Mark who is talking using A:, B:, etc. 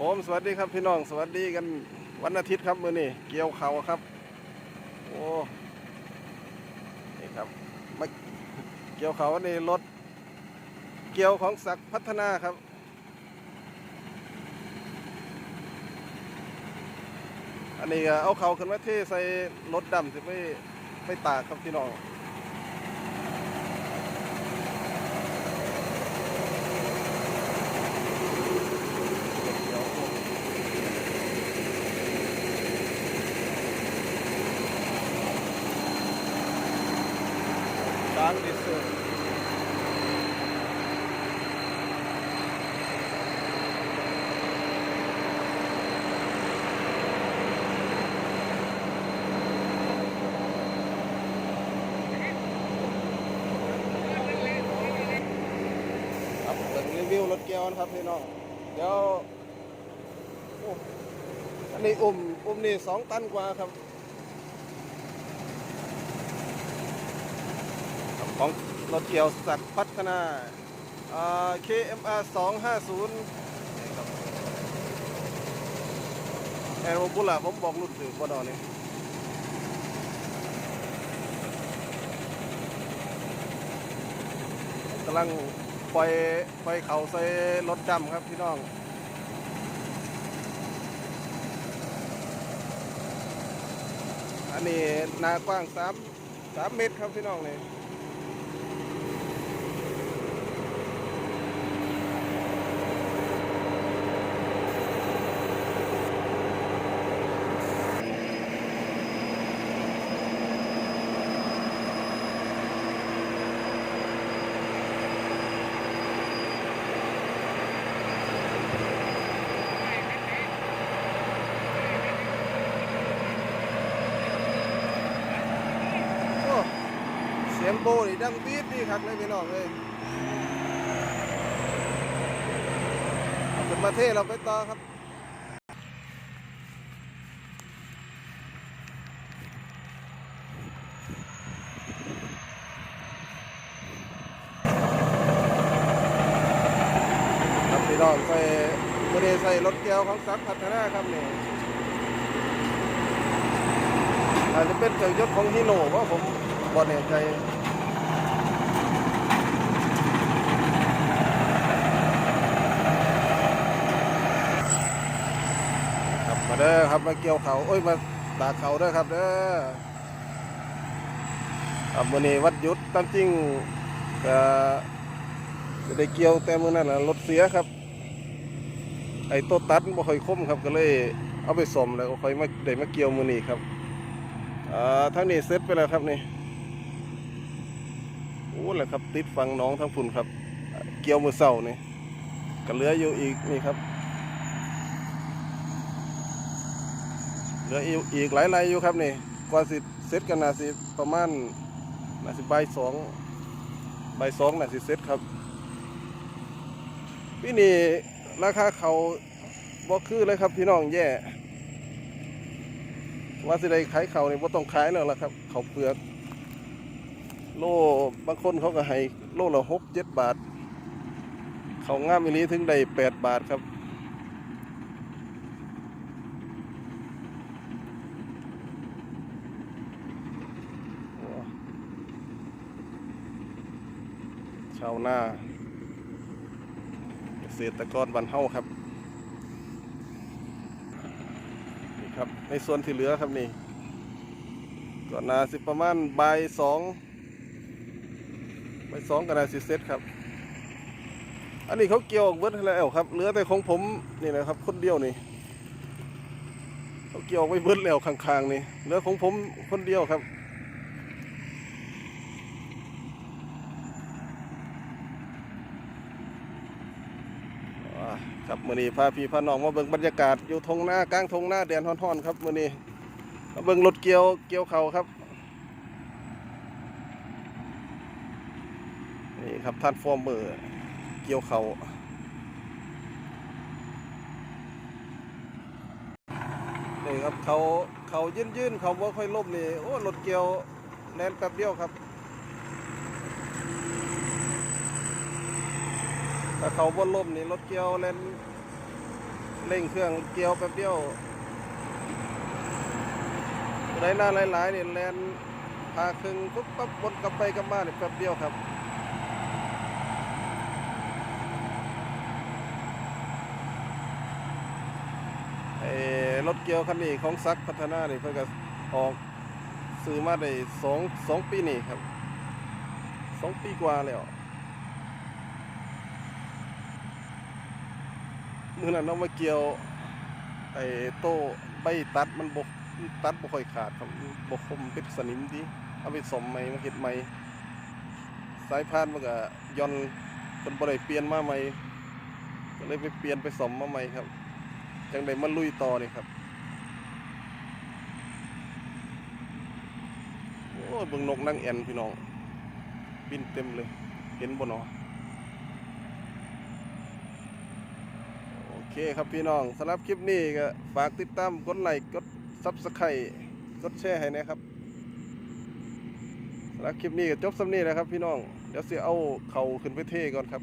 A: ผมสวัสดีครับพี่น้องสวัสดีกันวันอาทิตย์ครับมื้อนี้เกี่ยวเขาครับ โอ้นี่ครับมาเกี่ยวเขาวนี่รถ เกี่ยวของศักพัฒนาครับอันนี้เอาเขาขึ้นมาเทใส่รถดำสิไม่ไม่ตากครับพี่น้อง ดังที่สุครับเป็นรีวิวรถเกียวนะครับพี่น้อง เดี๋ยวอ้อันนี้อุ้ม อุ้มนี่สองตันกว่าครับ ของรถเกี่ยวสัตว์พัฒนา KMR 250นี่ครับแอโรบุล่าผมบอกรุ่นถือบ่ดอนี่กำลังปล่อยปล่อยเขาใส่รถดำครับพี่น้องอันนี้หนากว้าง3 3เมตรครับพี่น้องนี่โอ้ เสียงโบนี่ดังปี๊ดดีครับเลยพี่น้องเลยเอาเป็นประเทศเราไปต่อครับครับพี่น้องใส่ไม่ได้ใส่รถเกียวของสักพัฒนาครับเนี่ยอาจจะเป็นเครื่องยนต์ของฮีโน่เพราะผมบอแน่ใจครับมา เด้อครับมาเกี่ยวเขาโอ้ยมาตาเขาเด้อครับเด้อครับวันนี้วัดยุดตามจริงก็จะได้เกี่ยวแต่มือนั้นนะรถเสียครับ ไอ้ตัวตัดบ่ค่อยคมครับก็เลยเอาไปซ่อมแล้วก็ค่อยมาได้มาเกี่ยวมือนี้ครับอ่าทั้งนี้เซ็ตไปแล้วครับนี่โอ้แหละครับติดฟังน้องทั้งฝุ่นครับ เกี่ยวมือเสานี่ก็เหลืออยู่อีกนี่ครับ เหลืออีกหลายรายอยู่ครับนี่กว่าสิเซ็ตกันนาสิประมาณนาสิใบสองใบสองนาสิเซ็ตครับพี่นี่ราคาเขาบ่คือเลยครับพี่น้องแย่ ว่าสิได้ขายเขาเนี่ยบ่ต้องขายแล้วล่ะครับ เขาเปลือก โลบางคนเขาก็ให้โลละหกเจ็ดบาท เขาวงามอีนี้ถึงได้แปดบาทครับ ชาวนาเกษตรกรบ้านเฮาครับนี่ครับ ในส่วนที่เหลือครับนี่ก็นาสิประมาณใบสองใบสองก็นาสิเซตครับ อันนี้เขาเกี่ยวออกเบิดให้แล้วครับเหลือแต่ของผมนี่นะครับคนเดียวนี่เขาเกี่ยวออกไปเบิดแล้วข้างๆนี่เหลือของผมคนเดียวครับ อ่า ครับมื้อนี้พาพี่พาน้องมาเบิ่งบรรยากาศอยู่ทงหน้ากลางทงหน้าแดนฮ้อนๆ ครับมื้อนี้มาเบิ่งรถเกี่ยวเกี่ยวเขาครับนี่ครับท่านฟอร์เมอร์เกี่ยวเขานี่ครับเขาเขายื่นๆเขาบ่ค่อยล่มนี่โอ้รถเกี่ยวแล่นแป๊บเดียวครับ ถ้าเขาบนล่มนี่รถเกียวเล่นเร่งเครื่องเกียวแป๊บเดียวไรหน้าหลายๆนี่แลนพาครึ่งปุ๊บปั๊บวนกลับไปกลับมาเนี่ยแป๊บเดียวครับไอ้รถเกียวคันนี้ของซักพัฒนานี่เพิ่นก็ออกซื้อมาได้สองสองปีนี่ครับสองปีกว่าแล้ว มื่อนั้นเอามาเกี่ยวไอ้โต้ใบตัดมันบกตัดบ่ค่อยขาดครับบกคมเป็นสนิมดีเอาไปสมใหม่มาเฮ็ดใหม่สายพานมันก็ย่อนเพิ่นบ่ได้เปลี่ยนมาใหม่ก็เลยไปเปลี่ยนไปสมมาใหม่ครับจังได้มาลุยต่อนี่ครับโอ้ยเบิ่งนกนั่งแอนพี่น้องบินเต็มเลย เห็นบ่เนาะโอ เคครับพี่น้องสำหรับคลิปนี้ก็ฝากติดตามกดไลค์กดซับสไครต์กดแชร์ให้นะครับสำหรับคลิปนี้ก็จบสำนี้แล้วครับพี่น้องเดี๋ยวเสียเอาเข่าขึ้นไปเท่ก่อนครับ